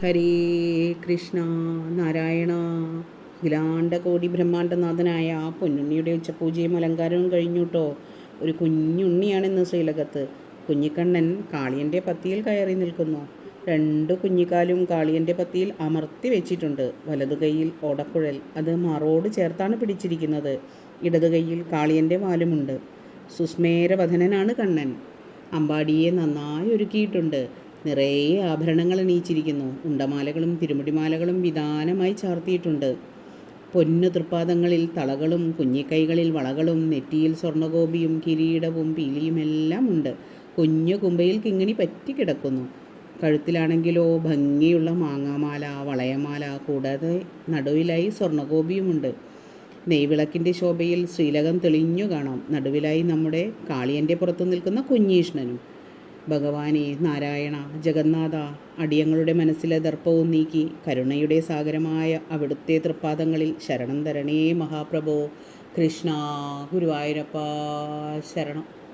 ഹരേ കൃഷ്ണ നാരായണ. അഖിലാണ്ടകോടി ബ്രഹ്മാണ്ടനാഥനായ ആ പൊന്നുണ്ണിയുടെ ഉച്ചപൂജയും അലങ്കാരവും കഴിഞ്ഞുട്ടോ ഒരു കുഞ്ഞുണ്ണിയാണിന്ന് ശ്രീലകത്ത്. കുഞ്ഞിക്കണ്ണൻ കാളിയന്റെ പത്തിയിൽ കയറി നിൽക്കുന്നു. രണ്ട് കുഞ്ഞിക്കാലും കാളിയന്റെ പത്തിയിൽ അമർത്തി വെച്ചിട്ടുണ്ട്. വലതു കൈയിൽ ഓടക്കുഴൽ. അത് മാറോട് ചേർത്താണ് പിടിച്ചിരിക്കുന്നത്. ഇടതു കൈയിൽ കാളിയന്റെ വാലുമുണ്ട്. സുസ്മേരവധനനാണ് കണ്ണൻ. അമ്പാടിയെ നന്നായി ഒരുക്കിയിട്ടുണ്ട് നിറയെ ആഭരണങ്ങൾ അണിയിച്ചിരിക്കുന്നു. ഉണ്ടമാലകളും തിരുമുടിമാലകളും വിധാനമായി ചാർത്തിയിട്ടുണ്ട്. പൊന്നു തൃപ്പാദങ്ങളിൽ തളകളും കുഞ്ഞിക്കൈകളിൽ വളകളും നെറ്റിയിൽ സ്വർണഗോപിയും കിരീടവും പീലിയും എല്ലാം ഉണ്ട്. കുഞ്ഞു കുമ്പയിൽ കിങ്ങിണി പറ്റി കിടക്കുന്നു. കഴുത്തിലാണെങ്കിലോ ഭംഗിയുള്ള മാങ്ങാമാല വളയമാല കൂടാതെ നടുവിലായി സ്വർണഗോപിയുമുണ്ട് നെയ്വിളക്കിന്റെ ശോഭയിൽ ശ്രീലകം തെളിഞ്ഞു കാണാം. നടുവിലായി നമ്മുടെ കാളിയന്റെ പുറത്തു നിൽക്കുന്ന കുഞ്ഞീഷ്ണനും ഭഗവാനെ നാരായണ ജഗന്നാഥ അടിയങ്ങളുടെ മനസ്സിലെ ദർപ്പവും നീക്കി കരുണയുടെ സാഗരമായ അവിടുത്തെ തൃപ്പാദങ്ങളിൽ ശരണം തരണേ മഹാപ്രഭോ. കൃഷ്ണ ഗുരുവായൂരപ്പ ശരണം.